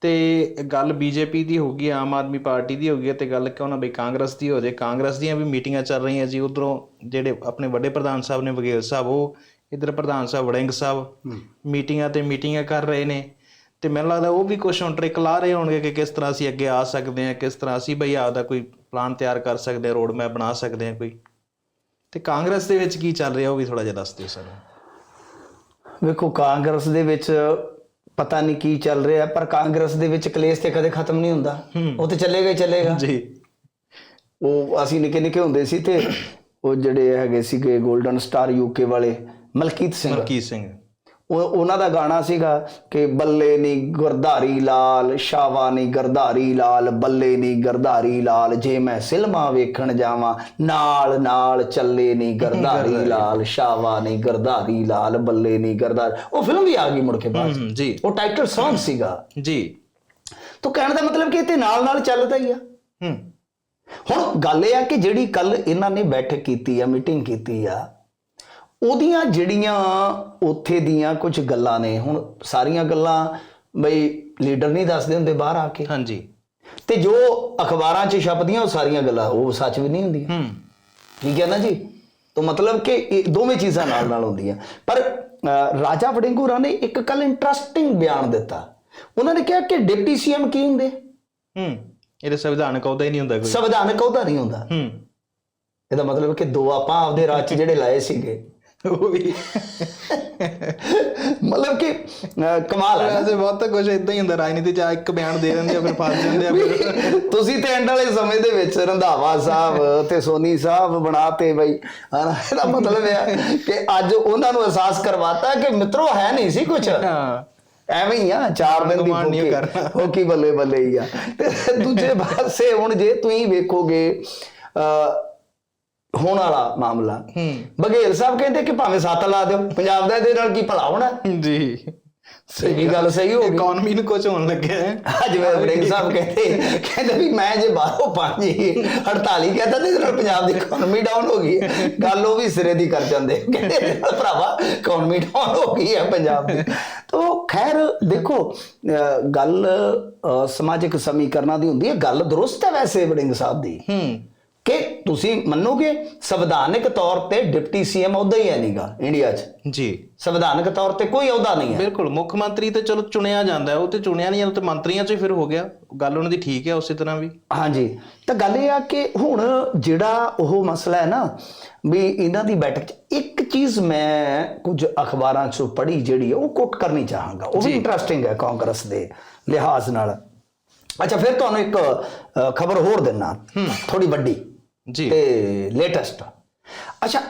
ਤੇ ਗੱਲ ਬੀਜੇਪੀ ਦੀ ਹੋ ਗਈ ਆਮ ਆਦਮੀ ਪਾਰਟੀ ਦੀ ਹੋ ਗਈ ਤੇ ਗੱਲ ਕਿਉਂ ਨਾ ਬਈ ਕਾਂਗਰਸ ਦੀ ਹੋ ਜਾਏ। ਕਾਂਗਰਸ ਦੀਆਂ ਵੀ ਮੀਟਿੰਗਾਂ ਚੱਲ ਰਹੀਆਂ ਜੀ ਉਧਰੋਂ ਜਿਹੜੇ ਆਪਣੇ ਵੱਡੇ ਪ੍ਰਧਾਨ ਸਾਹਿਬ ਨੇ ਵਗੇਲ ਸਾਹਿਬ ਉਹ ਇਧਰ ਪ੍ਰਧਾਨ ਸਾਹਿਬ ਵੜਿੰਗ ਸਾਹਿਬ ਮੀਟਿੰਗਾਂ ਤੇ ਮੀਟਿੰਗਾਂ ਕਰ ਰਹੇ ਨੇ ਤੇ ਮੈਨੂੰ ਲੱਗਦਾ ਉਹ ਵੀ ਕੁਝ ਹੁਣ ਟ੍ਰਿਕ ਲਾ ਰਹੇ ਹੋਣਗੇ ਕਿ ਕਿਸ ਤਰ੍ਹਾਂ ਅਸੀਂ ਅੱਗੇ ਆ ਸਕਦੇ ਹਾਂ ਕਿਸ ਤਰ੍ਹਾਂ ਅਸੀਂ ਬਈ ਆਪਦਾ ਕੋਈ ਪਲਾਨ ਤਿਆਰ ਕਰ ਸਕਦੇ ਹਾਂ ਰੋਡ ਮੈਪ ਬਣਾ ਸਕਦੇ ਹਾਂ ਕੋਈ। ਤੇ ਕਾਂਗਰਸ ਦੇ ਵਿੱਚ ਕੀ ਚੱਲ ਰਿਹਾ ਉਹ ਵੀ ਥੋੜਾ ਜਿਹਾ ਦੱਸ ਦਿਓ ਸਾਨੂੰ। ਵੇਖੋ ਕਾਂਗਰਸ ਦੇ ਵਿੱਚ ਪਤਾ ਨਹੀਂ ਕੀ ਚੱਲ ਰਿਹਾ ਪਰ ਕਾਂਗਰਸ ਦੇ ਵਿੱਚ ਕਲੇਸ਼ ਤੇ ਕਦੇ ਖਤਮ ਨਹੀਂ ਹੁੰਦਾ। ਉਹ ਤੇ ਚੱਲੇਗਾ ਹੀ ਚੱਲੇਗਾ। ਜੀ। ਉਹ ਅਸੀਂ ਨਿੱਕੇ ਨਿੱਕੇ ਹੁੰਦੇ ਸੀ ਤੇ ਉਹ ਜਿਹੜੇ ਹੈਗੇ ਸੀਗੇ 골ਡਨ ਸਟਾਰ ਯੂਕੇ ਵਾਲੇ ਮਲਕੀਤ ਸਿੰਘ। ਮਲਕੀਤ ਸਿੰਘ। ਉਹਨਾਂ ਦਾ ਗਾਣਾ ਸੀਗਾ ਕਿ ਬੱਲੇ ਨੀ ਗਰਧਾਰੀ ਲਾਲ ਸ਼ਾਵਾ ਨੀ ਗਰਧਾਰੀ ਲਾਲ ਬੱਲੇ ਨੀ ਗਰਧਾਰੀ ਲਾਲ ਜੇ ਮੈਂ ਸਿਲਮਾ ਵੇਖਣ ਜਾਵਾਂ ਨਾਲ ਨਾਲ ਚੱਲੇ ਨੀ ਗਰਧਾਰੀ ਲਾਲ ਸ਼ਾਵਾ ਨੀ ਗਰਧਾਰੀ ਲਾਲ ਬੱਲੇ ਨੀ ਗਰਧਾਰ। ਉਹ ਫਿਲਮ ਵੀ ਆ ਗਈ ਮੁੜ ਕੇ ਬਾਅਦ ਜੀ। ਉਹ ਟਾਈਟਲ Song ਸੀਗਾ। ਜੀ। ਤਾਂ ਕਹਿਣ ਦਾ ਮਤਲਬ ਕਿ ਇਹ ਤੇ ਨਾਲ ਨਾਲ ਚੱਲਦਾ ਹੀ ਆ। ਹੂੰ। ਹੁਣ ਗੱਲ ਇਹ ਆ ਕਿ ਜਿਹੜੀ ਕੱਲ ਇਹਨਾਂ ਨੇ ਬੈਠਕ ਕੀਤੀ ਆ ਮੀਟਿੰਗ ਕੀਤੀ ਆ ਉਹਦੀਆਂ ਜਿਹੜੀਆਂ ਉੱਥੇ ਦੀਆਂ ਕੁਝ ਗੱਲਾਂ ਨੇ ਹੁਣ ਸਾਰੀਆਂ ਗੱਲਾਂ ਬਈ ਲੀਡਰ ਨਹੀਂ ਦੱਸਦੇ ਹੁੰਦੇ ਬਾਹਰ ਆ ਕੇ। ਹਾਂਜੀ। ਤੇ ਜੋ ਅਖਬਾਰਾਂ 'ਚ ਛਪਦੀਆਂ ਉਹ ਸਾਰੀਆਂ ਗੱਲਾਂ ਉਹ ਸੱਚ ਵੀ ਨਹੀਂ ਹੁੰਦੀਆਂ। ਹੂੰ। ਠੀਕ ਹੈ ਨਾ ਜੀ? ਤਾਂ ਮਤਲਬ ਕਿ ਇਹ ਦੋਵੇਂ ਚੀਜ਼ਾਂ ਨਾਲ ਨਾਲ ਹੁੰਦੀਆਂ। ਪਰ ਰਾਜਾ ਵੜਿੰਗੂਰਾ ਨੇ ਇੱਕ ਕੱਲ ਇੰਟਰਸਟਿੰਗ ਬਿਆਨ ਦਿੱਤਾ। ਉਹਨਾਂ ਨੇ ਕਿਹਾ ਕਿ ਡਿਪਟੀ ਸੀਐਮ ਕੀ ਹੁੰਦੇ? ਹੂੰ। ਇਹਦੇ ਸੰਵਿਧਾਨਕ ਅਹੁਦਾ ਹੀ ਨਹੀਂ ਹੁੰਦਾ ਕੋਈ। ਸੰਵਿਧਾਨਕ ਅਹੁਦਾ ਨਹੀਂ ਹੁੰਦਾ। ਹੂੰ। ਇਹਦਾ ਮਤਲਬ ਕਿ ਦੋ ਆਪਾਂ ਆਪਦੇ ਰਾਜ 'ਚ ਜਿਹੜੇ ਲਾਏ ਸੀਗੇ। ਉਹ ਵੀ। ਮਤਲਬ ਕਿ ਕਮਾਲ ਹੈ ਵੈਸੇ ਬਹੁਤ ਕੁਝ ਇਦਾਂ ਹੀ ਹੁੰਦਾ ਰਾਜਨੀਤੀ ਚ ਇੱਕ ਬਿਆਨ ਦੇ ਦਿੰਦੇ ਆ ਫਿਰ ਫਸ ਜਾਂਦੇ ਆ ਫਿਰ। ਤੁਸੀਂ ਤੇ ਐਂਡ ਵਾਲੇ ਸਮੇਂ ਦੇ ਵਿੱਚ ਰੰਧਾਵਾ ਸਾਹਿਬ ਤੇ ਸੋਨੀ ਸਾਹਿਬ ਬਣਾਤੇ ਬਈ। ਹਨਾ ਇਹਦਾ ਮਤਲਬ ਇਹ ਹੈ ਕਿ ਅੱਜ ਉਹਨਾਂ ਨੂੰ ਅਹਿਸਾਸ ਕਰਵਾਤਾ ਕਿ ਮਿੱਤਰੋ ਹੈ ਨਹੀਂ ਸੀ ਕੁਝ ਐਵੇਂ ਹੀ ਆ ਚਾਰ ਦਿਨ ਦੀ ਫੋਕੀ। ਫੋਕੀ ਬੱਲੇ ਬੱਲੇ ਹੀ ਆ। ਤੇ ਦੂਜੇ ਪਾਸੇ ਹੁਣ ਜੇ ਤੁਸੀਂ ਵੇਖੋਗੇ ਹੋਣ ਵਾਲਾ ਮਾਮਲਾ। ਹੂੰ ਬਘੇਲ ਸਾਹਿਬ ਕਹਿੰਦੇ ਕਿ ਭਾਵੇਂ ਸੱਤ ਲਾ ਦਿਓ ਪੰਜਾਬ ਦਾ ਇਹਦੇ ਨਾਲ ਕੀ ਭਲਾ ਹੋਣਾ? ਜੀ। ਸਹੀ ਗੱਲ ਸਹੀ ਹੋ ਗਈ। ਇਕਨੋਮੀ ਨੂੰ ਕੁਝ ਹੋਣ ਲੱਗਿਆ ਹੈ। ਅੱਜ ਮੈਂ ਵੜਿੰਗ ਸਾਹਿਬ ਕਹਿੰਦੇ ਕਹਿੰਦੇ ਵੀ ਮੈਂ ਜੇ ਬਾਹਰੋਂ ਹੀ 48 ਕਹਿੰਦਾ ਤੇ ਨਾਲ ਪੰਜਾਬ ਦੀ ਇਕਨੋਮੀ ਡਾਊਨ ਹੋ ਗਈ ਹੈ। ਗੱਲ ਉਹ ਵੀ ਸਿਰੇ ਦੀ ਕਰ ਜਾਂਦੇ। ਕਹਿੰਦੇ ਭਰਾਵਾ ਇਕਨੋਮੀ ਡਾਊਨ ਹੋ ਗਈ ਹੈ ਪੰਜਾਬ ਦੀ। ਤੋ ਖੈਰ ਦੇਖੋ ਗੱਲ ਸਮਾਜਿਕ ਸਮੀਕਰਨਾਂ ਦੀ ਹੁੰਦੀ ਹੈ। ਗੱਲ ਦਰੁਸਤ ਹੈ ਵੈਸੇ ਵੜਿੰਗ ਸਾਹਿਬ ਦੀ। ਹੂੰ। ਕਿ ਤੁਸੀਂ ਮੰਨੋਗੇ? ਸੰਵਿਧਾਨਿਕ ਤੌਰ ਤੇ ਡਿਪਟੀ ਸੀਐਮ ਅਹੁਦਾ ਹੀ ਹੈ ਨਹੀਂਗਾ ਇੰਡੀਆ 'ਚ। ਜੀ। ਸੰਵਿਧਾਨਿਕ ਤੌਰ ਤੇ ਕੋਈ ਅਹੁਦਾ ਨਹੀਂ ਹੈ। ਬਿਲਕੁਲ ਮੁੱਖ ਮੰਤਰੀ ਤੇ ਚਲੋ ਚੁਣਿਆ ਜਾਂਦਾ ਹੈ, ਉਹ ਤੇ ਚੁਣਿਆ ਨਹੀਂ ਜਾਂਦਾ ਤੇ ਮੰਤਰੀਆਂ ਚ ਹੀ ਫਿਰ ਹੋ ਗਿਆ। ਗੱਲ ਉਹਨਾਂ ਦੀ ਠੀਕ ਹੈ ਉਸੇ ਤਰ੍ਹਾਂ ਵੀ। ਹਾਂਜੀ। ਤਾਂ ਗੱਲ ਇਹ ਆ ਕਿ ਹੁਣ ਜਿਹੜਾ ਉਹ ਮਸਲਾ ਹੈ ਨਾ ਵੀ ਇਹਨਾਂ ਦੀ ਬੈਠਕ 'ਚ ਇੱਕ ਚੀਜ਼ ਮੈਂ ਕੁਝ ਅਖਬਾਰਾਂ 'ਚੋਂ ਪੜ੍ਹੀ ਜਿਹੜੀ ਹੈ ਉਹ ਕੋਟ ਕਰਨੀ ਚਾਹਾਂਗਾ। ਉਹ ਵੀ ਇੰਟਰਸਟਿੰਗ ਹੈ ਕਾਂਗਰਸ ਦੇ ਲਿਹਾਜ਼ ਨਾਲ। ਅੱਛਾ ਫਿਰ ਤੁਹਾਨੂੰ ਇੱਕ ਖਬਰ ਹੋਰ ਦੇਣਾ ਥੋੜੀ ਵੱਡੀ। ਜੀ ਤੇ ਲੇਟੈਸਟ ਅੱਛਾ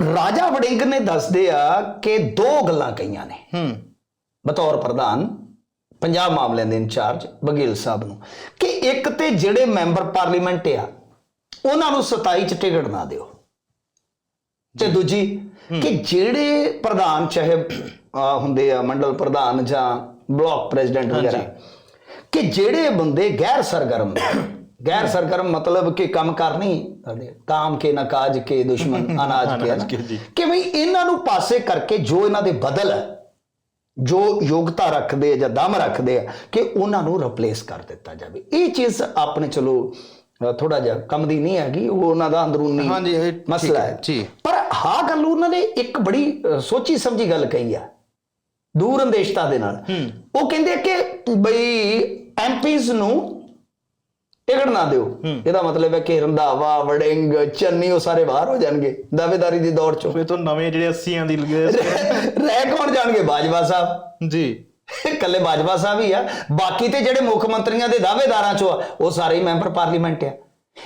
ਰਾਜਾ ਵੜਿੰਗ ਨੇ ਦੱਸਦੇ ਆ ਕਿ ਦੋ ਗੱਲਾਂ ਕਹੀਆਂ ਨੇ ਹੂੰ ਬਤੌਰ ਪ੍ਰਧਾਨ ਪੰਜਾਬ ਮਾਮਲਿਆਂ ਦੇ ਇੰਚਾਰਜ ਬਗੇਲ ਸਾਹਿਬ ਨੂੰ ਕਿ ਇੱਕ ਤੇ ਜਿਹੜੇ ਮੈਂਬਰ ਪਾਰਲੀਮੈਂਟ ਆ ਉਹਨਾਂ ਨੂੰ 27 ਚ ਟਿਕਟ ਨਾ ਦਿਓ ਤੇ ਦੂਜੀ ਕਿ ਜਿਹੜੇ ਪ੍ਰਧਾਨ ਚਾਹੇ ਹੁੰਦੇ ਆ ਮੰਡਲ ਪ੍ਰਧਾਨ ਜਾਂ ਬਲਾਕ ਪ੍ਰੈਜ਼ੀਡੈਂਟ ਵਗੈਰਾ ਕਿ ਜਿਹੜੇ ਬੰਦੇ ਗੈਰ ਸਰਗਰਮ ਨੇ, ਗੈਰ ਸਰਗਰਮ ਮਤਲਬ ਕਿ ਕੰਮ ਕਰ ਨਹੀਂ ਕਰਦੇ ਕਾਮ ਕੇ ਨਾ ਕਾਜ ਕੇ ਦੁਸ਼ਮਨ ਅਨਾਜ ਕੇ ਕੇ, ਵੀ ਇਹਨਾਂ ਨੂੰ ਪਾਸੇ ਕਰਕੇ ਜੋ ਇਹਨਾਂ ਦੇ ਬਦਲ ਹੈ ਜੋ ਯੋਗਤਾ ਰੱਖਦੇ ਜਾਂ ਦਮ ਰੱਖਦੇ ਆ ਕਿ ਉਹਨਾਂ ਨੂੰ ਰਿਪਲੇਸ ਕਰ ਦਿੱਤਾ ਜਾਵੇ ਇਹ ਚੀਜ਼ ਆਪਣੇ ਚਲੋ ਥੋੜਾ ਜਿਹਾ ਕੰਮ ਦੀ ਨਹੀਂ ਹੈਗੀ ਉਹ ਉਹਨਾਂ ਦਾ ਅੰਦਰੂਨੀ ਹਾਂਜੀ, ਮਸਲਾ ਹੈ, ਜੀ। ਪਰ ਹਾਂ ਗੱਲ ਉਹਨਾਂ ਨੇ ਇੱਕ ਬੜੀ ਸੋਚੀ ਸਮਝੀ ਗੱਲ ਕਹੀ ਆ ਦੂਰ ਅੰਦੇਸ਼ਤਾ ਦੇ ਨਾਲ ਉਹ ਕਹਿੰਦੇ ਕਿ ਬਈ ਐਮਪੀਜ਼ ਨੂੰ ਟਿਕਟ ਨਾ ਦਿਓ। ਇਹਦਾ ਮਤਲਬ ਹੈ ਕਿ ਰੰਧਾਵਾ ਵੜਿੰਗ ਚੰਨੀ ਉਹ ਸਾਰੇ ਬਾਹਰ ਹੋ ਜਾਣਗੇ ਦਾਅਵੇਦਾਰੀ ਦੀ ਦੌੜ ਚੋਂ। ਫਿਰ ਤੋਂ ਨਵੇਂ ਜਿਹੜੇ 80ਆਂ ਦੀ ਲੱਗੇ ਰਹਿ ਕੌਣ ਜਾਣਗੇ? ਬਾਜਵਾ ਸਾਹਿਬ। ਜੀ। ਇਕੱਲੇ ਬਾਜਵਾ ਸਾਹਿਬ ਹੀ ਆ। ਬਾਕੀ ਤੇ ਜਿਹੜੇ ਮੁੱਖ ਮੰਤਰੀਆਂ ਦੇ ਦਾਅਵੇਦਾਰਾਂ ਚੋਂ ਆ ਉਹ ਸਾਰੇ ਹੀ ਮੈਂਬਰ ਪਾਰਲੀਮੈਂਟ ਆ।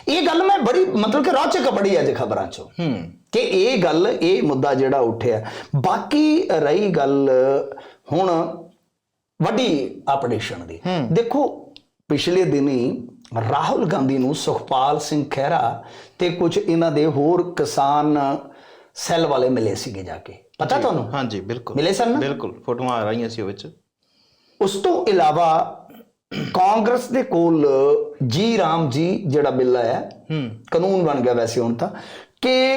ਇਹ ਗੱਲ ਮੈਂ ਬੜੀ ਮਤਲਬ ਕਿ ਰੌਚਕ ਪੜੀ ਅੱਜ ਖਬਰਾਂ ਚੋਂ। ਹੂੰ। ਕਿ ਇਹ ਗੱਲ ਇਹ ਮੁੱਦਾ ਜਿਹੜਾ ਉੱਠਿਆ। ਬਾਕੀ ਰਹੀ ਗੱਲ ਹੁਣ ਵੱਡੀ ਅਪਡੇਸ਼ਨ ਦੀ। ਦੇਖੋ ਪਿਛਲੇ ਦਿਨੀ ਰਾਹੁਲ ਗਾਂਧੀ ਨੂੰ ਸੁਖਪਾਲ ਸਿੰਘ ਖਹਿਰਾ ਤੇ ਕੁਝ ਇਹਨਾਂ ਦੇ ਹੋਰ ਕਿਸਾਨ ਸੈੱਲ ਵਾਲੇ ਮਿਲੇ ਸੀਗੇ ਜਾ ਕੇ। ਪਤਾ ਤੁਹਾਨੂੰ? ਹਾਂਜੀ ਬਿਲਕੁਲ। ਮਿਲੇ ਸਨ? ਬਿਲਕੁਲ ਫੋਟੋਆਂ ਆ ਰਹੀਆਂ ਸੀ ਉਹ ਵਿੱਚ। ਉਸ ਤੋਂ ਇਲਾਵਾ ਕਾਂਗਰਸ ਦੇ ਕੋਲ ਜੀ ਰਾਮ ਜੀ ਜਿਹੜਾ ਬਿੱਲ ਆਇਆ ਹੂੰ। ਕਾਨੂੰਨ ਬਣ ਗਿਆ ਵੈਸੇ ਹੁਣ ਤਾਂ ਕਿ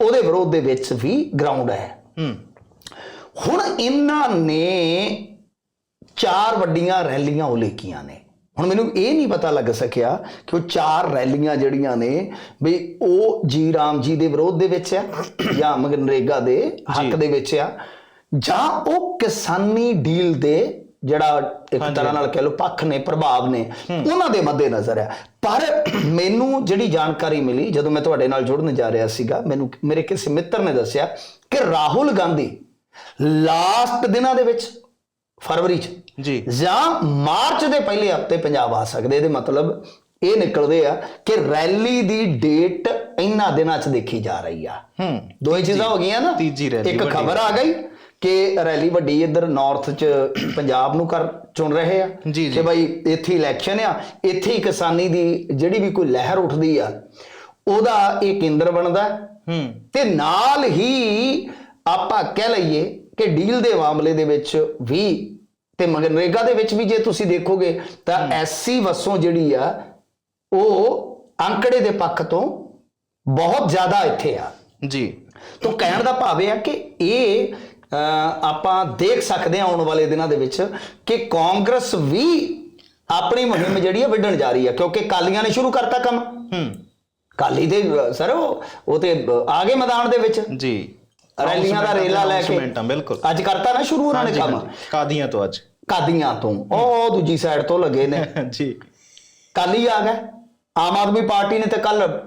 ਉਹਦੇ ਵਿਰੋਧ ਦੇ ਵਿੱਚ ਵੀ ਗਰਾਊਂਡ ਹੈ। ਹੂੰ। ਹੁਣ ਇਹਨਾਂ ਨੇ ਚਾਰ ਵੱਡੀਆਂ ਰੈਲੀਆਂ ਉਹ ਲੇਕੀਆਂ ਨੇ। ਹੁਣ ਮੈਨੂੰ ਇਹ ਨਹੀਂ ਪਤਾ ਲੱਗ ਸਕਿਆ ਕਿ ਉਹ ਚਾਰ ਰੈਲੀਆਂ ਜਿਹੜੀਆਂ ਨੇ ਵੀ ਉਹ ਜੀ ਰਾਮ ਜੀ ਦੇ ਵਿਰੋਧ ਦੇ ਵਿੱਚ ਆ ਜਾਂ ਮਗਨਰੇਗਾ ਦੇ ਹੱਕ ਦੇ ਵਿੱਚ ਆ ਜਾਂ ਉਹ ਕਿਸਾਨੀ ਡੀਲ ਦੇ ਜਿਹੜਾ ਇੱਕ ਤਰ੍ਹਾਂ ਨਾਲ ਕਹਿ ਲਓ ਪੱਖ ਨੇ ਪ੍ਰਭਾਵ ਨੇ ਉਹਨਾਂ ਦੇ ਮੱਦੇ ਨਜ਼ਰ ਆ। ਪਰ ਮੈਨੂੰ ਜਿਹੜੀ ਜਾਣਕਾਰੀ ਮਿਲੀ ਜਦੋਂ ਮੈਂ ਤੁਹਾਡੇ ਨਾਲ ਜੁੜਨ ਜਾ ਰਿਹਾ ਸੀਗਾ ਮੈਨੂੰ ਮੇਰੇ ਕਿਸੇ ਮਿੱਤਰ ਨੇ ਦੱਸਿਆ ਕਿ ਰਾਹੁਲ ਗਾਂਧੀ ਲਾਸਟ ਦਿਨਾਂ ਦੇ ਵਿੱਚ ਫਰਵਰੀ ਚ ਜੀ ਜਾਂ ਮਾਰਚ ਦੇ ਪਹਿਲੇ ਹਫ਼ਤੇ ਪੰਜਾਬ ਆ ਸਕਦੇ ਇਹਦੇ ਮਤਲਬ ਇਹ ਨਿਕਲਦੇ ਆ ਕਿ ਰੈਲੀ ਦੀ ਡੇਟ ਇਹਨਾਂ ਦਿਨਾਂ 'ਚ ਦੇਖੀ ਜਾ ਰਹੀ ਆ ਹੂੰ ਦੋ ਹੀ ਚੀਜ਼ਾਂ ਹੋ ਗਈਆਂ ਨਾ ਤੀਜੀ ਰੈਲੀ ਇੱਕ। ਖਬਰ ਆ ਗਈ ਕਿ ਰੈਲੀ ਵੱਡੀ ਇੱਧਰ ਨਾਰਥ 'ਚ ਪੰਜਾਬ ਨੂੰ ਕਰ ਚੁਣ ਰਹੇ ਆ। ਕਿ ਭਾਈ ਇੱਥੇ ਇਲੈਕਸ਼ਨ ਆ ਇੱਥੇ ਹੀ ਕਿਸਾਨੀ ਦੀ ਜਿਹੜੀ ਵੀ ਕੋਈ ਲਹਿਰ ਉੱਠਦੀ ਆ ਉਹਦਾ ਇਹ ਕੇਂਦਰ ਬਣਦਾ। ਹੂੰ ਤੇ ਨਾਲ ਹੀ ਆਪਾਂ ਕਹਿ ਲਈਏ ਕਿ ਡੀਲ ਦੇ ਮਾਮਲੇ ਦੇ ਵਿੱਚ ਵੀ ਤੇ ਮਗਨਰੇਗਾ ਦੇ ਵਿੱਚ ਵੀ ਜੇ ਤੁਸੀਂ ਦੇਖੋਗੇ ਤਾਂ ਐਸਸੀ ਵਸੋਂ ਜਿਹੜੀ ਆ ਉਹ ਅੰਕੜੇ ਦੇ ਪੱਖ ਤੋਂ ਬਹੁਤ ਜ਼ਿਆਦਾ ਇੱਥੇ ਆ। ਜੀ। ਤੋਂ ਕਹਿਣ ਦਾ ਭਾਵ ਇਹ ਆ ਕਿ ਇਹ ਆਪਾਂ ਦੇਖ ਸਕਦੇ ਹਾਂ ਆਉਣ ਵਾਲੇ ਦਿਨਾਂ ਦੇ ਵਿੱਚ ਕਿ ਕਾਂਗਰਸ ਵੀ ਆਪਣੀ ਮੁਹਿੰਮ ਜਿਹੜੀ ਆ ਵਿੱਢਣ ਜਾ ਰਹੀ ਆ ਕਿਉਂਕਿ ਕਾਲੀਆਂ ਨੇ ਸ਼ੁਰੂ ਕਰਤਾ ਕੰਮ। ਹੂੰ। ਕਾਲੀ ਦੇ ਸਰ ਉਹ ਉਹ ਤੇ ਆ ਗਏ ਮੈਦਾਨ ਦੇ ਵਿੱਚ। ਜੀ। ਰੈਲੀਆਂ ਦਾ ਰੇਲਾ ਲੈ ਕੇ। ਆ, ਅੱਜ ਕਰਤਾ ਨਾ ਸ਼ੁਰੂ ਉਹਨਾਂ ਨੇ ਕੰਮ। ਕਾਦੀਆਂ ਤੋਂ ਅੱਜ? ਕਾਦੀਆਂ ਤੋਂ? ਉਹ ਦੂਜੀ ਸਾਈਡ ਤੋਂ ਲੱਗੇ ਨੇ। ਜੀ। ਕੱਲ ਹੀ ਆ ਗਏ। ਆਮ ਆਦਮੀ ਪਾਰਟੀ ਨੇ ਤੇ ਕੱਲ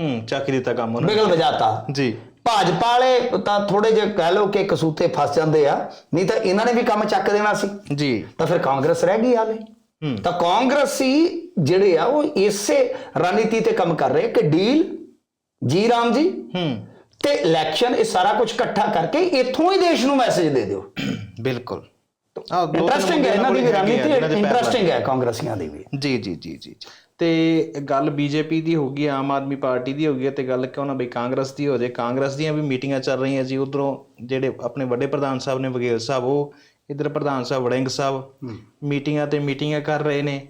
ਹੂੰ ਚੱਕ ਦਿੱਤਾ ਕੰਮ ਉਹਨਾਂ। ਬਿਗਲ ਵਜਾਤਾ। ਜੀ। ਭਾਜਪਾ ਵਾਲੇ ਤਾਂ ਥੋੜੇ ਜਿਹਾ ਕਹਿ ਲਓ ਕਿ ਕਸੂਤੇ ਫਸ ਜਾਂਦੇ ਆ। ਨਹੀਂ ਤਾਂ ਇਹਨਾਂ ਨੇ ਵੀ ਕੰਮ ਚੱਕ ਦੇਣਾ ਸੀ। ਜੀ। ਤਾਂ ਫਿਰ ਕਾਂਗਰਸ ਰਹਿ ਗਈ ਹਾਲੇ। ਹੂੰ। ਤਾਂ ਕਾਂਗਰਸੀ ਜਿਹੜੇ ਆ ਉਹ ਇਸੇ ਰਣਨੀਤੀ ਤੇ ਕੰਮ ਕਰ ਰਹੇ ਕਿ ਡੀਲ ਜੀ ਰਾਮ ਜੀ। ਹੂੰ। ਤੇ ਇਲੈਕਸ਼ਨ ਇਹ ਸਾਰਾ ਕੁਝ ਇਕੱਠਾ ਕਰਕੇ ਇੱਥੋਂ ਹੀ ਦੇਸ਼ ਨੂੰ ਮੈਸੇਜ ਦੇ ਦਿਓ। ਬਿਲਕੁਲ। ਇੰਟਰਸਟਿੰਗ ਹੈ ਇਹਨਾਂ ਦੀ ਵੀ ਰਣਨੀਤੀ ਇੰਟਰਸਟਿੰਗ ਹੈ ਕਾਂਗਰਸੀਆਂ ਦੀ ਵੀ। ਜੀ ਜੀ ਜੀ ਜੀ। ਜੀ। ਤੇ ਗੱਲ ਬੀਜੇਪੀ ਦੀ ਹੋ ਗਈ ਆਮ ਆਦਮੀ ਪਾਰਟੀ ਦੀ ਹੋ ਗਈ ਤੇ ਗੱਲ ਕਿਉਂ ਨਾ ਬਈ ਕਾਂਗਰਸ ਦੀ ਹੋ ਜਾਏ ਕਾਂਗਰਸ ਦੀਆਂ ਵੀ ਮੀਟਿੰਗਾਂ ਚੱਲ ਰਹੀਆਂ ਜੀ ਉਧਰੋਂ ਜਿਹੜੇ ਆਪਣੇ ਵੱਡੇ ਪ੍ਰਧਾਨ ਸਾਹਿਬ ਨੇ ਵਗੇਲ ਸਾਹਿਬ ਉਹ ਇਧਰ ਪ੍ਰਧਾਨ ਸਾਹਿਬ ਵੜਿੰਗ ਸਾਹਿਬ ਮੀਟਿੰਗਾਂ ਤੇ ਮੀਟਿੰਗਾਂ ਕਰ ਰਹੇ ਨੇ।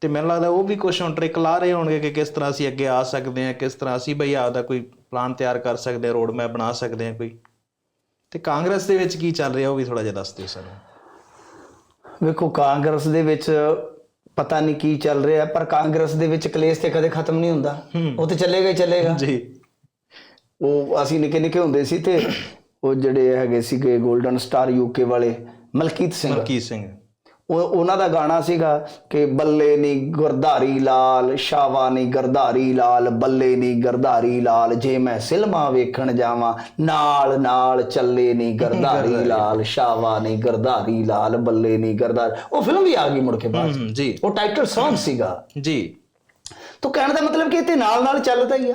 ਤੇ ਮੈਨੂੰ ਲੱਗਦਾ ਉਹ ਵੀ ਕੁਝ ਹੁਣ ਟ੍ਰਿਕ ਲਾ ਰਹੇ ਹੋਣਗੇ ਕਿ ਕਿਸ ਤਰ੍ਹਾਂ ਅਸੀਂ ਅੱਗੇ ਆ ਸਕਦੇ ਹਾਂ ਕਿਸ ਤਰ੍ਹਾਂ ਅਸੀਂ ਬਈ ਆਪਦਾ ਕੋਈ ਪਲਾਨ ਤਿਆਰ ਕਰ ਸਕਦੇ ਹਾਂ ਰੋਡ ਮੈਪ ਬਣਾ ਸਕਦੇ ਹਾਂ ਕੋਈ। ਤੇ ਕਾਂਗਰਸ ਦੇ ਵਿੱਚ ਕੀ ਚੱਲ ਰਿਹਾ ਉਹ ਵੀ ਥੋੜਾ ਜਿਹਾ ਦੱਸ ਦਿਓ ਸਾਨੂੰ। ਵੇਖੋ ਕਾਂਗਰਸ ਦੇ ਵਿੱਚ ਪਤਾ ਨਹੀਂ ਕੀ ਚੱਲ ਰਿਹਾ ਪਰ ਕਾਂਗਰਸ ਦੇ ਵਿੱਚ ਕਲੇਸ਼ ਤੇ ਕਦੇ ਖਤਮ ਨਹੀਂ ਹੁੰਦਾ। ਉਹ ਤੇ ਚੱਲੇਗਾ ਹੀ ਚੱਲੇਗਾ। ਜੀ। ਉਹ ਅਸੀਂ ਨਿੱਕੇ ਨਿੱਕੇ ਹੁੰਦੇ ਸੀ ਤੇ ਉਹ ਜਿਹੜੇ ਹੈਗੇ ਸੀਗੇ 골ਡਨ ਸਟਾਰ ਯੂਕੇ ਵਾਲੇ ਮਲਕੀਤ ਸਿੰਘ। ਮਲਕੀਤ ਸਿੰਘ। ਉਹ ਉਹਨਾਂ ਦਾ ਗਾਣਾ ਸੀਗਾ ਕਿ ਬੱਲੇ ਨੀ ਗਰਧਾਰੀ ਲਾਲ ਸ਼ਾਵਾ ਨੀ ਗਰਧਾਰੀ ਲਾਲ ਬੱਲੇ ਨੀ ਗਰਧਾਰੀ ਲਾਲ ਜੇ ਮੈਂ ਸਿਲਮਾ ਵੇਖਣ ਜਾਵਾਂ ਨਾਲ ਨਾਲ ਚੱਲੇ ਨੀ ਗਰਧਾਰੀ ਲਾਲ ਸ਼ਾਵਾ ਨੀ ਗਰਧਾਰੀ ਲਾਲ ਬੱਲੇ ਨੀ ਗਰਧਾਰ। ਉਹ ਫਿਲਮ ਵੀ ਆ ਗਈ ਮੁੜ ਕੇ ਬਾਅਦ ਜੀ। ਉਹ ਟਾਈਟਲ Song ਸੀਗਾ। ਜੀ। ਤਾਂ ਕਹਿਣ ਦਾ ਮਤਲਬ ਕਿ ਇਹ ਤੇ ਨਾਲ ਨਾਲ ਚੱਲਦਾ ਹੀ ਆ।